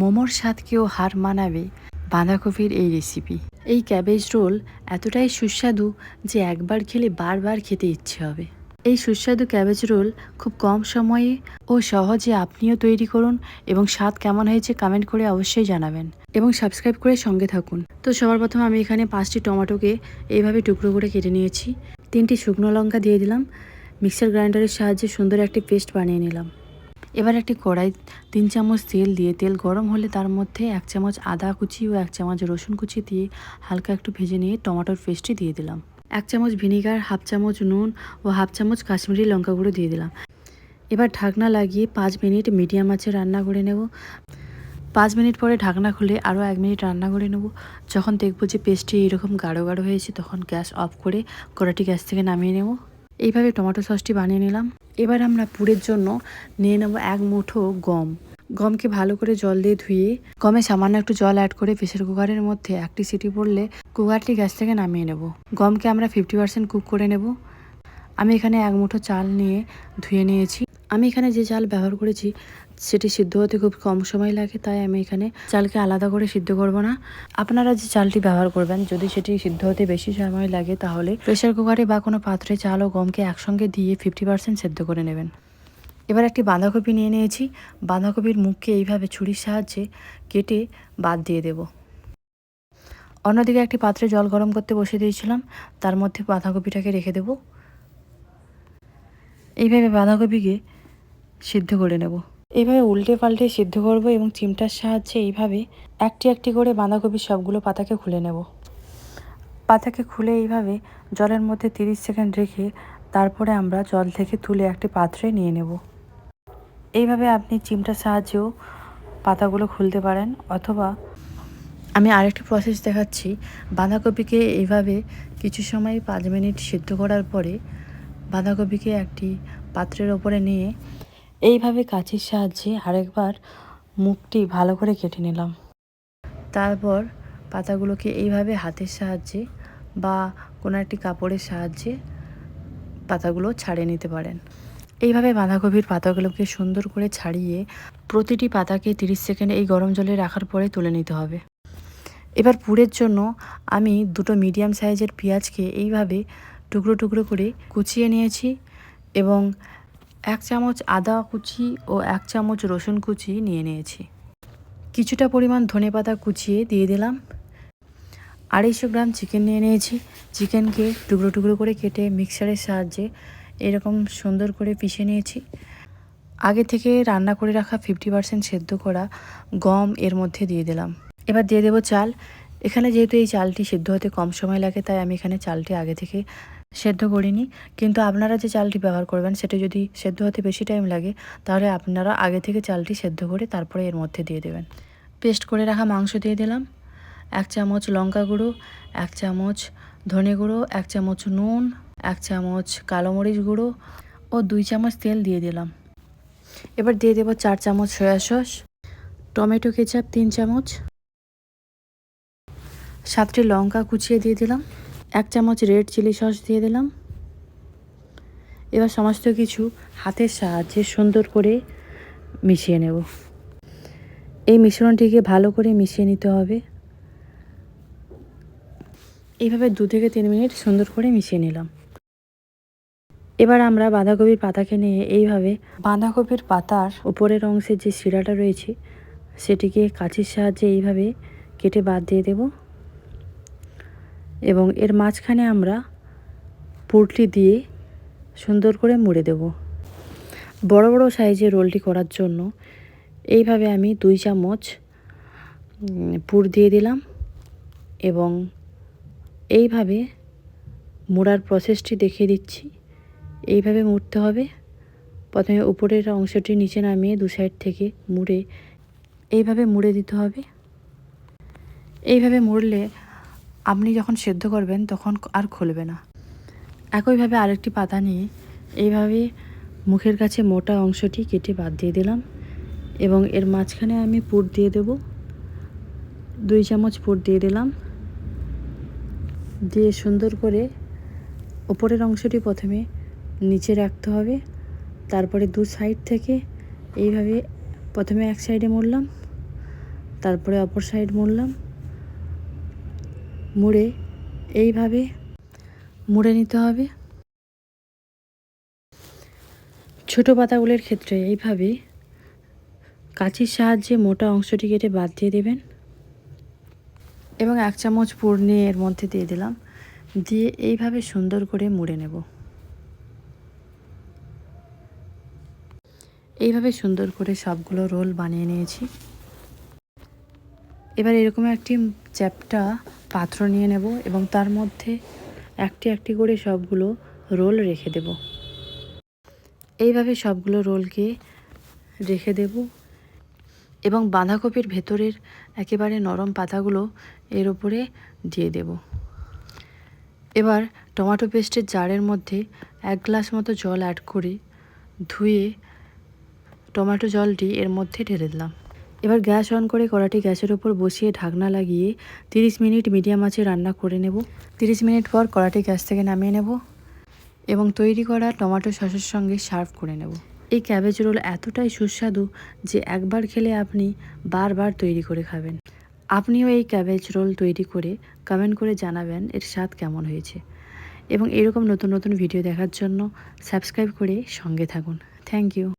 মোমোর স্বাদকেও হার মানাবে? বাঁধাকপির এই রেসিপি এই ক্যাবেজ রোল এতটাই সুস্বাদু যে একবার খেলে বারবার খেতে ইচ্ছে হবে। এই সুস্বাদু ক্যাবেজ রোল খুব কম সময়ে ও সহজে আপনিও তৈরি করুন এবং স্বাদ কেমন হয়েছে কমেন্ট করে অবশ্যই জানাবেন। এবং সাবস্ক্রাইব করে সঙ্গে থাকুন। তো সবার প্রথমে আমি এখানে পাঁচটি টমেটোকে এইভাবে টুকরো করে কেটে নিয়েছি। তিনটি শুকনো লঙ্কা দিয়ে দিলাম। মিক্সার গ্রাইন্ডারের সাহায্যে সুন্দর একটি পেস্ট বানিয়ে নিলাম। এবার একটি কড়াই তিন চামচ তেল দিয়ে, তেল গরম হলে তার মধ্যে এক চামচ আদা কুচি ও এক চামচ রসুন কুচি দিয়ে হালকা একটু ভেজে নিয়ে টমেটোর পেস্টটি দিয়ে দিলাম। এক চামচ ভিনিগার, হাফ চামচ নুন ও হাফ চামচ কাশ্মীরি লঙ্কা গুঁড়ো দিয়ে দিলাম। এবার ঢাকনা লাগিয়ে পাঁচ মিনিট মিডিয়াম আঁচে রান্না করে নেব। পাঁচ মিনিট পরে ঢাকনা খুলে আরও এক মিনিট রান্না করে নেব। যখন দেখব যে পেস্টটি এরকম গাঢ় গাঢ় হয়েছে, তখন গ্যাস অফ করে কড়াটি গ্যাস থেকে নামিয়ে নেব। এইভাবে টমেটো সসটি বানিয়ে নিলাম। এবার আমরা পুরের জন্য নিয়ে নেব এক মুঠো গম। গমকে ভালো করে জল দিয়ে ধুয়ে, গমে সামান্য একটু জল অ্যাড করে প্রেসার কুকারের মধ্যে একটি সিটি পড়লে কুকারটি গ্যাস থেকে নামিয়ে নেব। গমকে আমরা ফিফটি পার্সেন্ট কুক করে নেব। আমি এখানে এক মুঠো চাল নিয়ে ধুয়ে নিয়েছি। আমি এখানে যে চাল ব্যবহার করেছি, সেটি সিদ্ধ হতে খুব কম সময় লাগে, তাই আমি এখানে চালকে আলাদা করে সিদ্ধ করব না। আপনারা যে চালটি ব্যবহার করবেন, যদি সেটি সিদ্ধ হতে বেশি সময় লাগে, তাহলে প্রেসার কুকারে বা কোনো পাত্রে চাল ও গমকে একসঙ্গে দিয়ে ফিফটি পার্সেন্ট সেদ্ধ করে নেবেন। এবার একটি বাঁধাকপি নিয়ে নিয়েছি। বাঁধাকপির মুখকে এইভাবে ছুরির সাহায্যে কেটে বাদ দিয়ে দেব। অন্যদিকে একটি পাত্রে জল গরম করতে বসিয়ে দিয়েছিলাম, তার মধ্যে বাঁধাকপিটাকে রেখে দেব। এইভাবে বাঁধাকপিকে সিদ্ধ করে নেব। এইভাবে উল্টে পাল্টে সিদ্ধ করব এবং চিমটার সাহায্যে এইভাবে একটি একটি করে বাঁধাকপির সবগুলো পাতাকে খুলে নেব। পাতাকে খুলে এইভাবে জলের মধ্যে তিরিশ সেকেন্ড রেখে তারপরে আমরা জল থেকে তুলে একটি পাত্রে নিয়ে নেব। এইভাবে আপনি চিমটার সাহায্যেও পাতাগুলো খুলতে পারেন অথবা আমি আরেকটি প্রসেস দেখাচ্ছি। বাঁধাকপিকে এইভাবে কিছু সময় পাঁচ মিনিট সিদ্ধ করার পরে বাঁধাকপিকে একটি পাত্রের ওপরে নিয়ে এইভাবে কাঁচির সাহায্যে আরেকবার মুখটি ভালো করে কেটে নিলাম। তারপর পাতাগুলোকে এইভাবে হাতের সাহায্যে বা কোনো একটি কাপড়ের সাহায্যে পাতাগুলো ছাড়িয়ে নিতে পারেন। এইভাবে বাঁধাকপির পাতাগুলোকে সুন্দর করে ছাড়িয়ে প্রতিটি পাতাকে তিরিশ সেকেন্ড এই গরম জলে রাখার পরে তুলে নিতে হবে। এবার পুরের জন্য আমি দুটো মিডিয়াম সাইজের পেঁয়াজকে এইভাবে টুকরো টুকরো করে কুচিয়ে নিয়েছি এবং এক চামচ আদা কুচি ও এক চামচ রসুন কুচি নিয়ে নিয়েছি। কিছুটা পরিমাণ ধনে পাতা কুচিয়ে দিয়ে দিলাম। আড়াইশো গ্রাম চিকেন নিয়ে নিয়েছি। চিকেনকে টুকরো টুকরো করে কেটে মিক্সারের সাহায্যে এরকম সুন্দর করে পিষে নিয়েছি। আগে থেকে রান্না করে রাখা ফিফটি পার্সেন্ট সেদ্ধ করা গম এর মধ্যে দিয়ে দিলাম। এবার দিয়ে দেবো চাল। এখানে যেহেতু এই চালটি সেদ্ধ হতে কম সময় লাগে, তাই আমি এখানে চালটি আগে থেকে সেদ্ধ করিনি। কিন্তু আপনারা যে চালটি ব্যবহার করবেন, সেটা যদি সেদ্ধ হতে বেশি টাইম লাগে, তাহলে আপনারা আগে থেকে চালটি সেদ্ধ করে তারপরে এর মধ্যে দিয়ে দেবেন। পেস্ট করে রাখা মাংস দিয়ে দিলাম। এক চামচ লঙ্কা গুঁড়ো, এক চামচ ধনে গুঁড়ো, এক চামচ নুন, এক চামচ কালো মরিচ গুঁড়ো ও দুই চামচ তেল দিয়ে দিলাম। এবার দিয়ে দেবো চার চামচ সয়া সস, টমেটো কেচাপ তিন চামচ, সাতটি লঙ্কা কুচিয়ে দিয়ে দিলাম। এক চামচ রেড চিলি সস দিয়ে দিলাম। এবার সমস্ত কিছু হাতের সাহায্যে সুন্দর করে মিশিয়ে নেব। এই মিশ্রণটিকে ভালো করে মিশিয়ে নিতে হবে। এইভাবে দু থেকে তিন মিনিট সুন্দর করে মিশিয়ে নিলাম। এবার আমরা বাঁধাকপির পাতাকে নিয়ে এইভাবে বাঁধাকপির পাতার উপরের অংশে যে শিরাটা রয়েছে, সেটিকে কাঁচির সাহায্যে এইভাবে কেটে বাদ দিয়ে দেব। এবং এর মাঝখানে আমরা পুরটি দিয়ে সুন্দর করে মুড়ে দেব। বড় বড় সাইজের রোলটি করার জন্য এইভাবে আমি দুই চামচ পুর দিয়ে দিলাম এবং এইভাবে মোড়ার প্রসেসটি দেখিয়ে দিচ্ছি। এইভাবে মুড়তে হবে। প্রথমে উপরের অংশটি নিচে নামিয়ে দু সাইড থেকে মুড়ে এইভাবে মুড়ে দিতে হবে। এইভাবে মুড়লে আপনি যখন সেদ্ধ করবেন, তখন আর খুলবে না। একইভাবে আরেকটি পাতা নিয়ে এইভাবে মুখের কাছে মোটা অংশটি কেটে বাদ দিয়ে দিলাম এবং এর মাঝখানে আমি পুর দিয়ে দেব। দুই চামচ পুর দিয়ে দিলাম। দিয়ে সুন্দর করে ওপরের অংশটি প্রথমে নিচে রাখতে হবে। তারপরে দু সাইড থেকে এইভাবে প্রথমে এক সাইডে মুড়লাম, তারপরে অপর সাইড মুড়লাম। মুড়ে, এইভাবে মুড়ে নিতে হবে। ছোট পাতাগুলোর ক্ষেত্রে এইভাবে কাঁচির সাহায্যে মোটা অংশটি কেটে বাদ দিয়ে দেবেন। এবং এক চামচ পুর নিয়ে এর মধ্যে দিয়ে দিলাম। দিয়ে এইভাবে সুন্দর করে মুড়ে নেব। এইভাবে সুন্দর করে সবগুলো রোল বানিয়ে নিয়েছি। এবার এরকম একটি চ্যাপটা পাত্র নিয়ে নেব এবং তার মধ্যে একটি একটি করে সবগুলো রোল রেখে দেব। এইভাবে সবগুলো রোলকে রেখে দেব এবং বাঁধাকপির ভেতরের একেবারে নরম পাতাগুলো এর উপরে দিয়ে দেব। এবার টমেটো পেস্টের জারের মধ্যে এক গ্লাস মতো জল অ্যাড করে ধুয়ে টমেটো জলটি এর মধ্যে ঢেলে দিলাম। এবার গ্যাস অন করে কড়াটি গ্যাসের ওপর বসিয়ে ঢাকনা লাগিয়ে 30 মিনিট মিডিয়াম আঁচে রান্না করে নেব। 30 মিনিট পর কড়াটি গ্যাস থেকে নামিয়ে নেব এবং তৈরি করা টমেটো সসের সঙ্গে সার্ভ করে নেব। এই ক্যাবেজ রোল এতটাই সুস্বাদু যে একবার খেলে আপনি বারবার তৈরি করে খাবেন। আপনিও এই ক্যাবেজ রোল তৈরি করে কমেন্ট করে জানাবেন এর স্বাদ কেমন হয়েছে এবং এরকম নতুন নতুন ভিডিও দেখার জন্য সাবস্ক্রাইব করে সঙ্গে থাকুন। Thank you